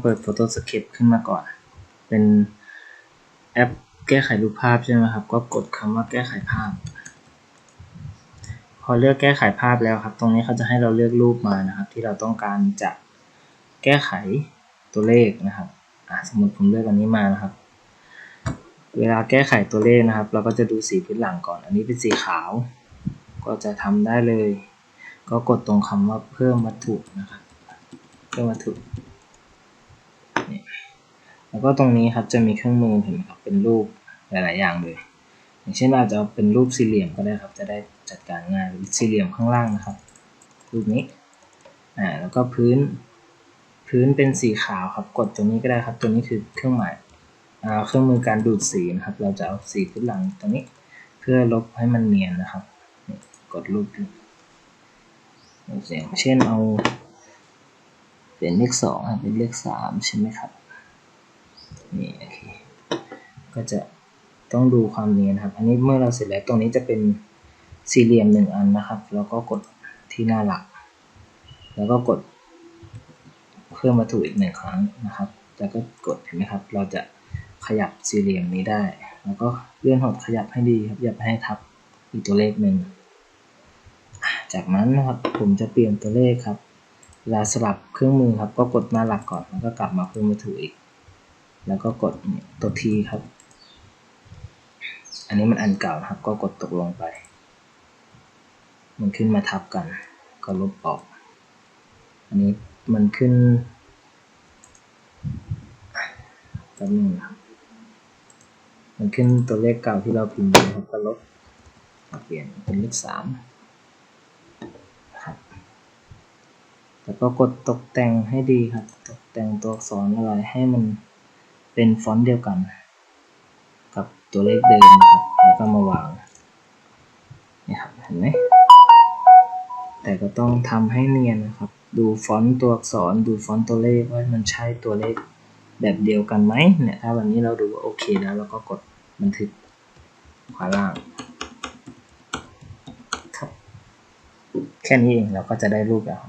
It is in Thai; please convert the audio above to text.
เปิด Photoscape ขึ้นมาก่อน เป็นแอปแก้ไขรูปภาพใช่ไหมครับ ก็กดคำว่าแก้ไขภาพ พอเลือกแก้ไขภาพแล้วครับ ตรงนี้เขาจะให้เราเลือกรูปมานะครับ ที่เราต้องการจะแก้ไขตัวเลขนะครับสมมติผมเลือกอันนี้มานะครับ เวลาแก้ไขตัวเลขนะครับ เราก็จะดูสีพื้นหลังก่อน อันนี้เป็นสีขาว ก็จะทำได้เลย ก็กดตรงคำว่าเพิ่มวัตถุนะครับ เพิ่มวัตถุ แล้วก็ตรงนี้ครับจะมีเครื่องมือเห็นไหมครับเป็นรูปหลาย ๆ อย่างเลย อย่างเช่นอาจจะเอาเป็นรูปสี่เหลี่ยมก็ได้ครับ จะได้จัดการง่ายสี่เหลี่ยมข้างล่างนะครับ รูปนี้อ่าแล้วก็พื้นพื้นเป็นสีขาวครับ กดตัวนี้ก็ได้ครับ ตัวนี้คือเครื่องหมายอ่าเครื่องมือการดูดสีนะครับ เราจะเอาสีพื้นหลังตรงนี้ เพื่อลบให้มันเนียนนะครับ กดรูปดูอย่างเช่นเอา เป็นเลขสองเป็นเลขสามใช่ไหมครับ นี่โอเคก็จะต้องดูความเนียนครับ อันนี้เมื่อเราเสร็จแล้วตรงนี้จะเป็นสี่เหลี่ยมหนึ่งอันนะครับ แล้วก็กดที่หน้าหลัก แล้วก็กดเพิ่มวัตถุอีกหนึ่งครั้งนะครับ แล้วก็กดเห็นไหมครับ เราจะขยับสี่เหลี่ยมนี้ได้ แล้วก็เลื่อนหดขยับให้ดีครับ อย่าไปให้ทับอีกตัวเลขหนึ่ง จากนั้นนะครับผมจะเปลี่ยนตัวเลขครับเวลาสลับเครื่องมือครับ ก็กดหน้าหลักก่อน แล้วก็กลับมาเพิ่มวัตถุอีก แล้วก็กดตัวทีครับ อันนี้มันอันเก่านะครับ ก็กดตกลงไป มันขึ้นมาทับกัน ก็ลบออก อันนี้มันขึ้นแป๊บนึงนะครับมันขึ้นตัวเลขเก่าที่เราพิมพ์ไปครับก็ลบเปลี่ยนเป็นเลขสามครับแล้วก็กดตกแต่งให้ดีครับ ตกแต่งตัวอักษรอะไรให้มัน เป็นฟอนต์เดียวกัน กับตัวเลขเดิมครับแล้วก็มาวางนี่ครับเห็นไหมแต่ก็ต้องทำให้เนียนนะครับ ดูฟอนต์ตัวอักษรดูฟอนต์ตัวเลขว่ามันใช่ตัวเลขแบบเดียวกันไหมเนี่ยถ้าวันนี้เราดูว่าโอเคแล้วเราก็กดบันทึกขวาล่างครับแค่นี้เองเราก็จะได้รูปแล้ว